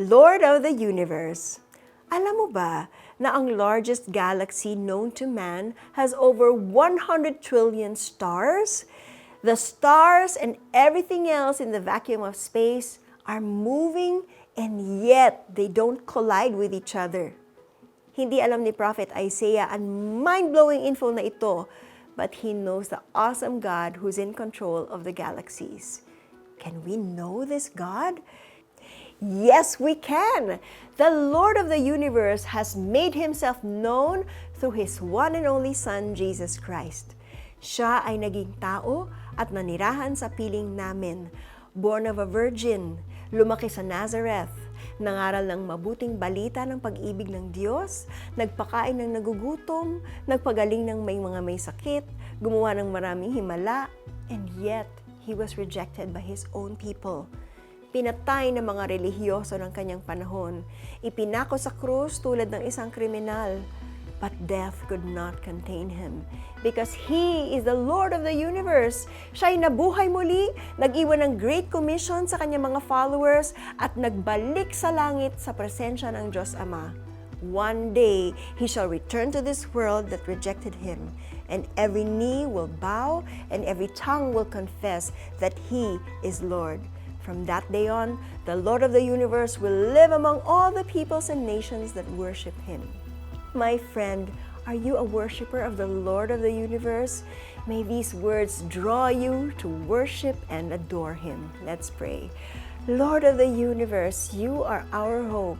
Lord of the Universe. Alam mo ba na ang largest galaxy known to man has over 100 trillion stars? The stars and everything else in the vacuum of space are moving and yet they don't collide with each other. Hindi alam ni Prophet Isaiah ang mind-blowing info na ito, but he knows the awesome God who's in control of the galaxies. Can we know this God? Yes, we can. The Lord of the universe has made himself known through his one and only Son, Jesus Christ. Siya ay naging tao at nanirahan sa piling namin. Born of a virgin, lumaki sa Nazareth, nangaral ng mabuting balita ng pag-ibig ng Diyos, nagpakain ng nagugutom, nagpagaling ng may mga may sakit, gumawa ng maraming himala, and yet he was rejected by his own people. Pinatay ng mga relihiyoso ng kanyang panahon. Ipinako sa krus tulad ng isang kriminal. But death could not contain him because he is the Lord of the universe. Siya'y nabuhay muli, nag-iwan ng Great Commission sa kanyang mga followers at nagbalik sa langit sa presensya ng Diyos Ama. One day, he shall return to this world that rejected him, and every knee will bow and every tongue will confess that he is Lord. From that day on, the Lord of the universe will live among all the peoples and nations that worship him. My friend, are you a worshiper of the Lord of the universe? May these words draw you to worship and adore him. Let's pray. Lord of the universe, you are our hope.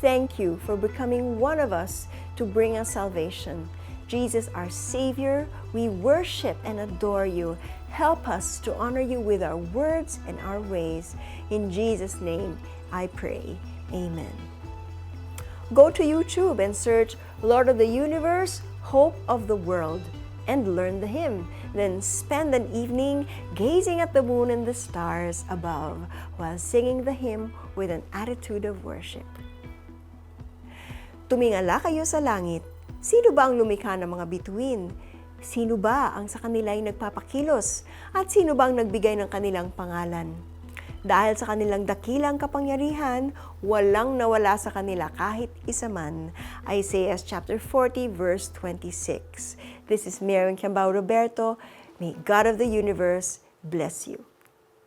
Thank you for becoming one of us to bring us salvation. Jesus, our Savior, we worship and adore you. Help us to honor you with our words and our ways. In Jesus' name, I pray. Amen. Go to YouTube and search Lord of the Universe, Hope of the World, and learn the hymn. Then spend an evening gazing at the moon and the stars above while singing the hymn with an attitude of worship. Tumingala kayo sa langit. Sino ba ang lumikha ng mga bituin? Sino ba ang sa kanila ay nagpapakilos? At sino ba ang nagbigay ng kanilang pangalan? Dahil sa kanilang dakilang kapangyarihan, walang nawala sa kanila kahit isa man. Isaiah chapter 40 verse 26. This is Mary Kiambao Roberto. May God of the universe bless you.